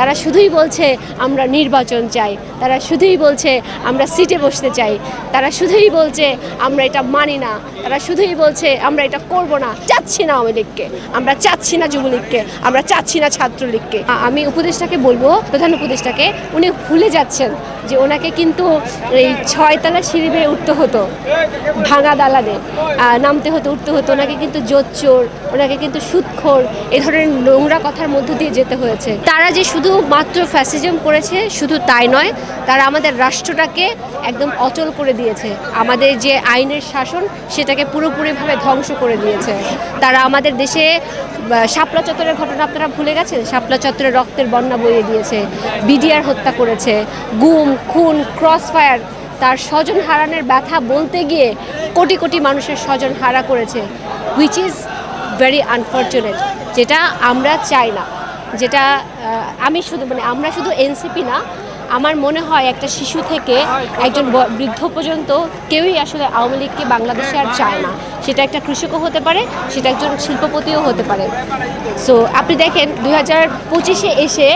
তারা শুধুই বলছে, আমরা নির্বাচন চাই। তারা শুধুই বলছে, আমরা সিটে বসতে চাই। তারা শুধুই বলছে, আমরা এটা মানি না। তারা শুধুই বলছে, আমরা এটা করব না। চাচ্ছি না আওয়ামী লীগকে। আমরা চাচ্ছি না যুবলীগকে। আমরা চাচ্ছি না ছাত্রলীগকে। আমি উপদেষ্টাকে বলব, প্রধান উপদেষ্টাকে, উনি ভুলে যাচ্ছেন যে ওনাকে কিন্তু এই ছয়তলা সিঁড়ি বেয়ে উঠতে হতো, ভাঙা দালানে। নামতে হতো, উঠতে হতো। ওনাকে কিন্তু জোচ্চোর ওনাকে কিন্তু সুৎখোর, এ ধরনের নোংরা কথার মধ্য দিয়ে যেতে হয়েছে। তারা যে শুধু মাত্র ফ্যাসিজম করেছে, শুধু তাই নয়, তারা আমাদের রাষ্ট্রটাকে একদম অচল করে দিয়েছে। আমাদের যে আইনের শাসন, সেটাকে পুরোপুরিভাবে ধ্বংস করে দিয়েছে। তারা আমাদের দেশে শাপলা চত্বরের ঘটনা আপনারা ভুলে গেছেন? শাপলা চত্বরে রক্তের বন্যা বইয়ে দিয়েছে, বিডিআর হত্যা করেছে, গুম, খুন ক্রস ফায়ার তার স্বজন হারানোর ব্যথা বলতে গিয়ে কোটি কোটি মানুষের স্বজন হারা করেছে হুইচ ইজ ভেরি আনফর্চুনেট যেটা আমরা চাই না। যেটা আমি শুধু মানে আমরা শুধু এনসিপি না, আমার মনে হয় একটা শিশু থেকে একজন বৃদ্ধ পর্যন্ত কেউই আসলে আওয়ামী লীগকে বাংলাদেশে আর চায় না। সেটা একটা কৃষকও হতে পারে, সেটা একজন শিল্পপতিও হতে পারে। সো আপনি দেখেন, দুই হাজার পঁচিশে এসে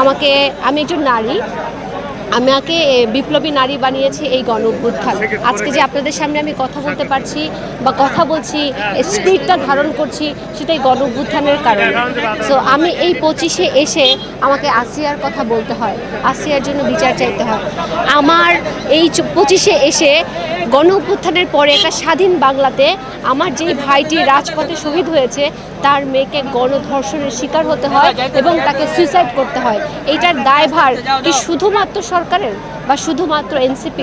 আমাকে, আমি একজন নারী আমাকে বিপ্লবী নারী বানিয়েছে এই গণ অভ্যুত্থান। আজকে যে আপনাদের সামনে আমি কথা বলতে পারছি বা কথা বলছি স্পিডটা ধারণ করছি, সেটাই গণ অভ্যুত্থানের কারণে। সো আমি এই পঁচিশে এসে আমাকে আসিয়ার কথা বলতে হয়। আসিয়ার জন্য বিচার চাইতে হয়। আমার এই পঁচিশে এসে গণ অভ্যুত্থানের পরে একটা স্বাধীন বাংলাতে আমার যেই ভাইটি রাজপথে শহীদ হয়েছে, তার মেয়েকে গণধর্ষণের শিকার হতে হয় এবং তাকে সুইসাইড করতে হয়। এইটার দায়ভার কি শুধুমাত্র সরকারের? বা শুধুমাত্র এনসিপি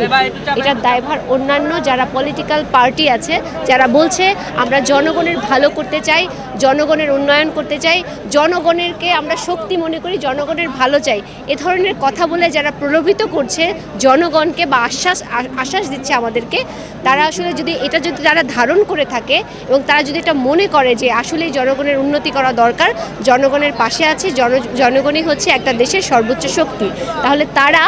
এটার দায়ভার অন্যান্য যারা পলিটিক্যাল পার্টি আছে যারা বলছে আমরা জনগণের ভালো করতে চাই জনগণের উন্নয়ন করতে চাই জনগণেরকে আমরা শক্তি মনে করি জনগণের ভালো চাই। এ ধরনের কথা বলে যারা প্রলোভিত করছে জনগণকে বা আশ্বাস আশ্বাস দিচ্ছে আমাদেরকে তারা আসলে যদি এটা যদি তারা ধারণ করে থাকে এবং তারা যদি এটা মনে করে যে আসলেই জনগণের উন্নতি করা দরকার জনগণের পাশে আছে জন জনগণই হচ্ছে একটা দেশের সর্বোচ্চ শক্তি তাহলে তারা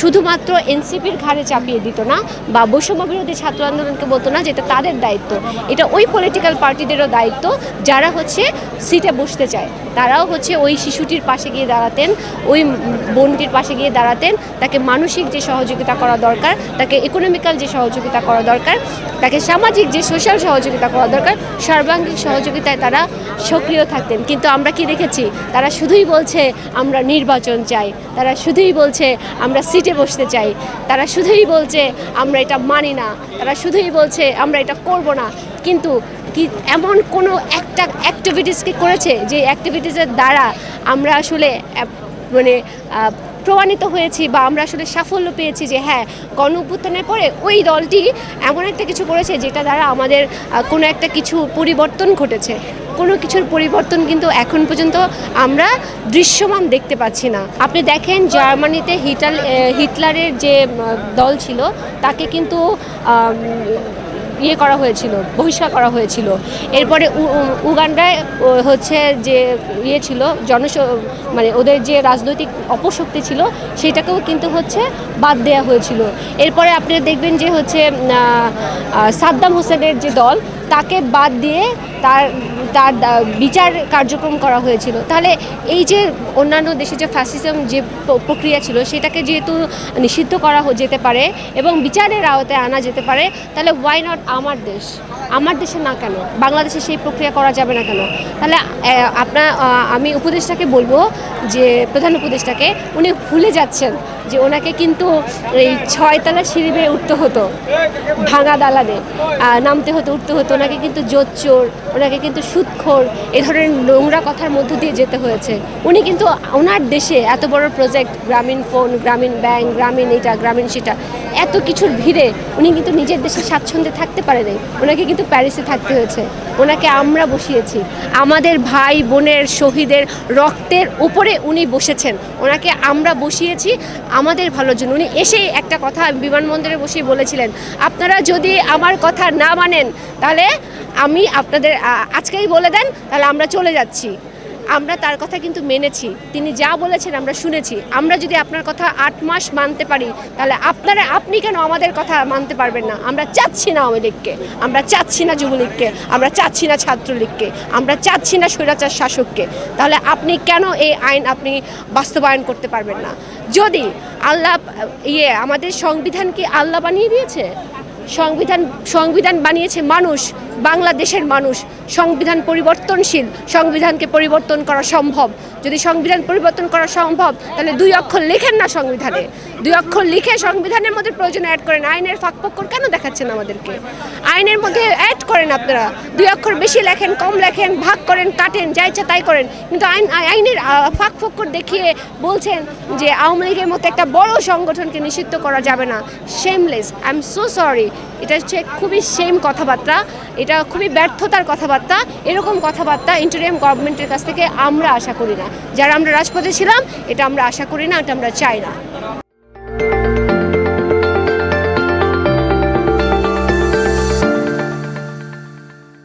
শুধুমাত্র এনসিপির ঘাড়ে চাপিয়ে দিত না বা বৈষম্য বিরোধী ছাত্র আন্দোলনকে বলতো না, যেটা তাদের দায়িত্ব। এটা ওই পলিটিক্যাল পার্টিদেরও দায়িত্ব, যারা হচ্ছে সিটে বসতে চায়। তারাও হচ্ছে ওই শিশুটির পাশে গিয়ে দাঁড়াতেন, ওই বোনটির পাশে গিয়ে দাঁড়াতেন, তাকে মানসিক যে সহযোগিতা করা দরকার, তাকে ইকোনমিক্যাল যে সহযোগিতা করা দরকার, তাকে সামাজিক যে সোশ্যাল সহযোগিতা করা দরকার সর্বাঙ্গীন সহযোগিতায় তারা সক্রিয় থাকতেন। কিন্তু আমরা কি দেখেছি? তারা শুধুই বলছে, আমরা নির্বাচন চাই। তারা শুধুই বলছে, আমরা সিটে বসতে চাই তারা শুধুই বলছে, আমরা এটা মানি না। তারা শুধুই বলছে, আমরা এটা করব না। কিন্তু কি এমন কোনো একটা অ্যাক্টিভিটিসকে করেছে যে অ্যাক্টিভিটিসের দ্বারা আমরা আসলে মানে প্রমাণিত হয়েছি বা আমরা আসলে সাফল্য পেয়েছি যে হ্যাঁ গণ অভ্যুত্থানের পরে ওই দলটি এমন একটা কিছু করেছে যেটা দ্বারা আমাদের কোনো একটা কিছু পরিবর্তন ঘটেছে। কোনো কিছুর পরিবর্তন কিন্তু এখন পর্যন্ত আমরা দৃশ্যমান দেখতে পাচ্ছি না। আপনি দেখেন জার্মানিতে হিটাল হিটলারের যে দল ছিল, তাকে কিন্তু ইয়ে করা হয়েছিল, বহিষ্কার করা হয়েছিল। এরপরে উগান্ডায় হচ্ছে যে ইয়ে ছিল, জনস মানে ওদের যে রাজনৈতিক অপশক্তি ছিল, সেটাকেও কিন্তু হচ্ছে বাদ দেওয়া হয়েছিল। এরপরে আপনি দেখবেন যে হচ্ছে সাদ্দাম হোসেনের যে দল তাকে বাদ দিয়ে তার তার বিচার কার্যক্রম করা হয়েছিল। তাহলে এই যে অন্যান্য দেশে যে ফ্যাসিজম যে প্রক্রিয়া ছিল, সেটাকে যেহেতু নিষিদ্ধ করা যেতে পারে এবং বিচারের আওতায় আনা যেতে পারে, তাহলে ওয়াই নট আমার দেশ? আমার দেশে না কেন? বাংলাদেশে সেই প্রক্রিয়া করা যাবে না কেন? তাহলে আপনার আমি উপদেষ্টাকে বলব যে, প্রধান উপদেষ্টাকে, উনি ভুলে যাচ্ছেন যে ওনাকে কিন্তু এই ছয়তলা সিঁড়ি বেয়ে উঠতে হতো, ভাঙা দালানে। নামতে হতো, উঠতে হতো ওনাকে কিন্তু জোচ্চোর ওনাকে কিন্তু সুৎখোর, এ ধরনের নোংরা কথার মধ্য দিয়ে যেতে হয়েছে। উনি কিন্তু ওনার দেশে এত বড় প্রজেক্ট গ্রামীণ ফোন, গ্রামীণ ব্যাংক, গ্রামীণ এটা, গ্রামীণ সেটা, এত কিছুর ভিড়ে উনি কিন্তু নিজের দেশে স্বাচ্ছন্দ্যে থাকতে পারে নাই। ওনাকে কিন্তু প্যারিসে থাকতে হয়েছে। ওনাকে আমরা বসিয়েছি। আমাদের ভাই বোনের শহীদের রক্তের উপরে উনি বসেছেন। ওনাকে আমরা বসিয়েছি আমাদের ভালোর জন্য। উনি এসেই একটা কথা বিমানবন্দরে বসেই বলেছিলেন, আপনারা যদি আমার কথা না মানেন, তাহলে আমি আপনাদের আজকেই বলে দেন, তাহলে আমরা চলে যাচ্ছি। আমরা তার কথা কিন্তু মেনেছি। তিনি যা বলেছেন আমরা শুনেছি। আমরা যদি আপনার কথা আট মাস মানতে পারি, তাহলে আপনারা, আপনি কেন আমাদের কথা মানতে পারবেন না? আমরা চাচ্ছি না আওয়ামী লীগকে। আমরা চাচ্ছি না যুবলীগকে। আমরা চাচ্ছি না ছাত্রলীগকে। আমরা চাচ্ছি না স্বৈরাচার শাসককে। তাহলে আপনি কেন এই আইন আপনি বাস্তবায়ন করতে পারবেন না? যদি আল্লাহ ইয়ে আমাদের সংবিধান কি আল্লাহ বানিয়ে দিয়েছে? সংবিধান সংবিধান বানিয়েছে মানুষ, বাংলাদেশের মানুষ। সংবিধান পরিবর্তনশীল, সংবিধানকে পরিবর্তন করা সম্ভব। যদি সংবিধান পরিবর্তন করা সম্ভব, তাহলে দুই অক্ষর লেখেন না সংবিধানে। দুই অক্ষর লিখে সংবিধানের মধ্যে প্রয়োজন অ্যাড করেন। আইনের ফাঁকফোকর কেন দেখাচ্ছেন আমাদেরকে? আইনের মধ্যে অ্যাড করেন আপনারা। দুই অক্ষর বেশি লেখেন, কম লেখেন, ভাগ করেন, কাটেন, যা ইচ্ছা তাই করেন। কিন্তু আইন, আইনের ফাঁকফোকর দেখিয়ে বলছেন যে আওয়ামী লীগের মতো একটা বড় সংগঠনকে নিষিদ্ধ করা যাবে না। Shameless I am so sorry এটা হচ্ছে খুবই সেম কথাবার্তা। এটা খুবই ব্যর্থতার কথাবার্তা। এরকম কথাবার্তা ইন্টারিয়াম গভর্নমেন্টের কাছ থেকে আমরা আশা করি না। যারা আমরা রাজপথে ছিলাম, এটা আমরা আশা করি না, এটা আমরা চাই না।